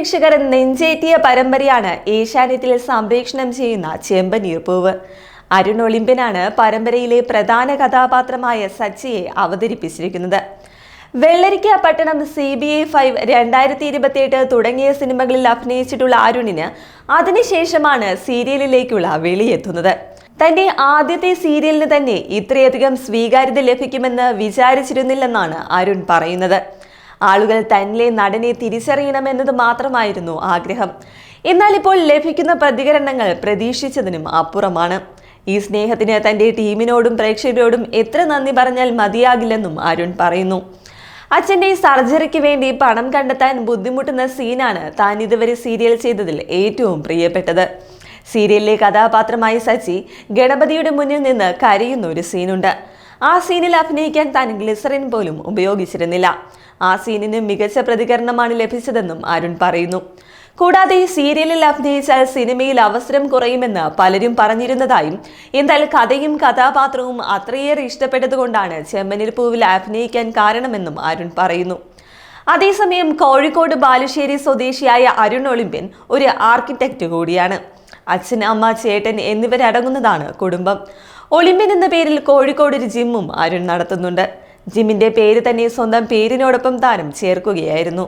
പ്രേക്ഷകർ നെഞ്ചേറ്റിയ പരമ്പരയാണ് ഏഷ്യാനെറ്റിൽ സംപ്രേക്ഷണം ചെയ്യുന്ന ചെമ്പനീർ പൂവ് അരുൺ ഒളിമ്പ്യനാണ് പരമ്പരയിലെ പ്രധാന കഥാപാത്രമായ സച്ചിയെ അവതരിപ്പിച്ചിരിക്കുന്നത്. വെള്ളരിക്ക പട്ടണം സി ബി ഐ ഫൈവ് രണ്ടായിരത്തി ഇരുപത്തിയെട്ട് തുടങ്ങിയ സിനിമകളിൽ അഭിനയിച്ചിട്ടുള്ള അരുണിന് അതിനുശേഷമാണ് സീരിയലിലേക്കുള്ള വെളിയെത്തുന്നത്. തന്റെ ആദ്യത്തെ സീരിയലിന് തന്നെ ഇത്രയധികം സ്വീകാര്യത ലഭിക്കുമെന്ന് വിചാരിച്ചിരുന്നില്ലെന്നാണ് അരുൺ പറയുന്നത്. ആളുകൾ തന്നിലെ നടനെ തിരിച്ചറിയണമെന്നത് മാത്രമായിരുന്നു ആഗ്രഹം. എന്നാൽ ഇപ്പോൾ ലഭിക്കുന്ന പ്രതികരണങ്ങൾ പ്രതീക്ഷിച്ചതിനും അപ്പുറമാണ്. ഈ സ്നേഹത്തിന് തന്റെ ടീമിനോടും പ്രേക്ഷകരോടും എത്ര നന്ദി പറഞ്ഞാൽ മതിയാകില്ലെന്നും അരുൺ പറയുന്നു. അച്ഛന്റെ സർജറിക്ക് വേണ്ടി പണം കണ്ടെത്താൻ ബുദ്ധിമുട്ടുന്ന സീനാണ് താൻ ഇതുവരെ സീരിയൽ ചെയ്തതിൽ ഏറ്റവും പ്രിയപ്പെട്ടത്. സീരിയലിലെ കഥാപാത്രമായ സച്ചി ഗണപതിയുടെ മുന്നിൽ നിന്ന് കരയുന്ന ഒരു സീനുണ്ട്. ആ സീനിൽ അഭിനയിക്കാൻ താൻ ഗ്ലിസറിൻ പോലും ഉപയോഗിച്ചിരുന്നില്ല. ആ സീനിന് മികച്ച പ്രതികരണമാണ് ലഭിച്ചതെന്നും അരുൺ പറയുന്നു. കൂടാതെ സീരിയലിൽ അഭിനയിച്ചാൽ സിനിമയിൽ അവസരം കുറയുമെന്ന് പലരും പറഞ്ഞിരുന്നതായും എന്നാൽ കഥയും കഥാപാത്രവും അത്രയേറെ ഇഷ്ടപ്പെട്ടതുകൊണ്ടാണ് ചെമ്മനിൽ പൂവിൽ അഭിനയിക്കാൻ കാരണമെന്നും അരുൺ പറയുന്നു. അതേസമയം കോഴിക്കോട് ബാലുശ്ശേരി സ്വദേശിയായ അരുൺ ഒളിമ്പ്യൻ ഒരു ആർക്കിടെക്റ്റ് കൂടിയാണ്. അച്ഛൻ അമ്മ ചേട്ടൻ എന്നിവരടങ്ങുന്നതാണ് കുടുംബം. ഒളിമ്പ്യൻ എന്ന പേരിൽ കോഴിക്കോട് ഒരു ജിമ്മും അരുൺ നടത്തുന്നുണ്ട്. ജിമ്മിന്റെ പേര് തന്നെ സ്വന്തം പേരിനോടൊപ്പം താരം ചേർക്കുകയായിരുന്നു